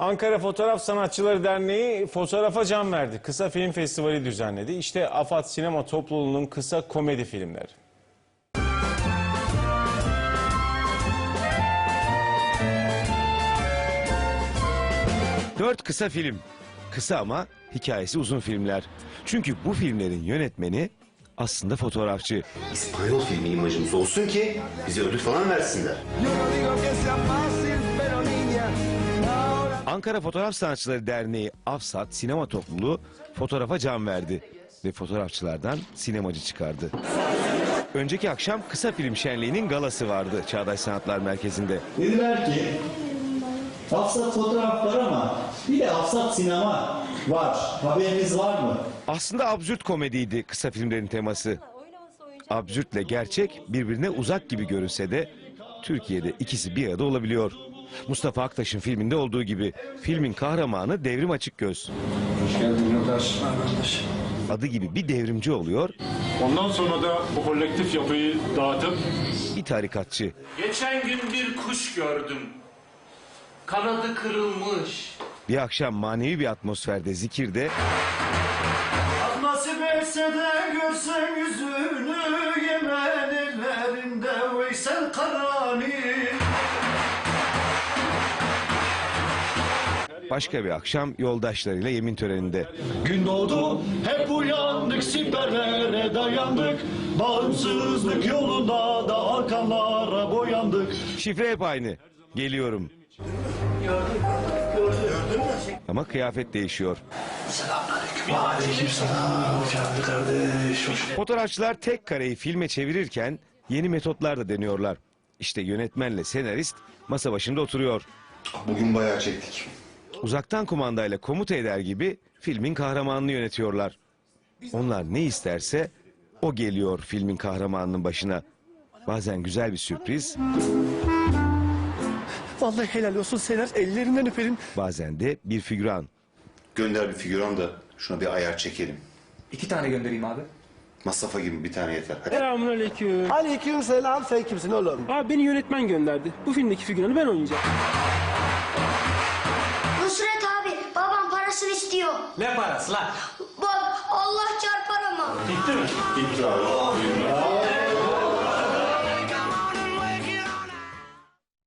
Ankara Fotoğraf Sanatçıları Derneği fotoğrafa can verdi. Kısa film festivali düzenledi. İşte AFAD Sinema Topluluğu'nun kısa komedi filmleri. Dört kısa film. Kısa ama hikayesi uzun filmler. Çünkü bu filmlerin yönetmeni aslında fotoğrafçı. İspanyol filmi imajımız olsun ki bize ödül falan versinler. Ankara Fotoğraf Sanatçıları Derneği AFSAT Sinema Topluluğu fotoğrafa can verdi ve fotoğrafçılardan sinemacı çıkardı. Önceki akşam kısa film şenliğinin galası vardı Çağdaş Sanatlar Merkezi'nde. Dediler ki Hafsat fotoğraf var ama bir de Hafsat sinema var. Haberiniz var mı? Aslında absürt komediydi kısa filmlerin teması. Absürtle gerçek birbirine uzak gibi görünse de Türkiye'de ikisi bir arada olabiliyor. Mustafa Aktaş'ın filminde olduğu gibi filmin kahramanı Devrim Açıkgöz. Adı gibi bir devrimci oluyor, Ondan sonra da bu kolektif yapıyı dağıtıp bir tarikatçı. Geçen gün bir kuş gördüm. Kanadı kırılmış. Bir akşam manevi bir atmosferde zikirde Nasip etse de görsen yüzünü Yemen ellerinde Veysel Karani başka bir akşam yoldaşlarıyla yemin töreninde. Gün doğdu hep uyandık siperlere dayandık Bağımsızlık yolunda da arkanlara boyandık Şifre hep aynı. Geliyorum. Ama kıyafet değişiyor. Fotoğrafçılar tek kareyi filme çevirirken yeni metotlar da deniyorlar. İşte yönetmenle senarist masa başında oturuyor. Bugün bayağı çektik. Uzaktan kumandayla komuta eder gibi filmin kahramanını yönetiyorlar. Onlar ne isterse o geliyor filmin kahramanının başına. Bazen güzel bir sürpriz, Vallahi helal olsun Sener ellerinden öperim. bazen de bir figüran. Gönder bir figüran da şuna bir ayar çekelim. İki tane göndereyim abi. Masrafa gibi bir tane yeter. Hadi. Selamünaleyküm. Aleyküm selam sen kimsin oğlum? Abi beni yönetmen gönderdi. Bu filmdeki figüranı ben oynayacağım. Nusret abi babam parasını istiyor. Ne parası lan? Bak Allah çarpar ama. gitti abi.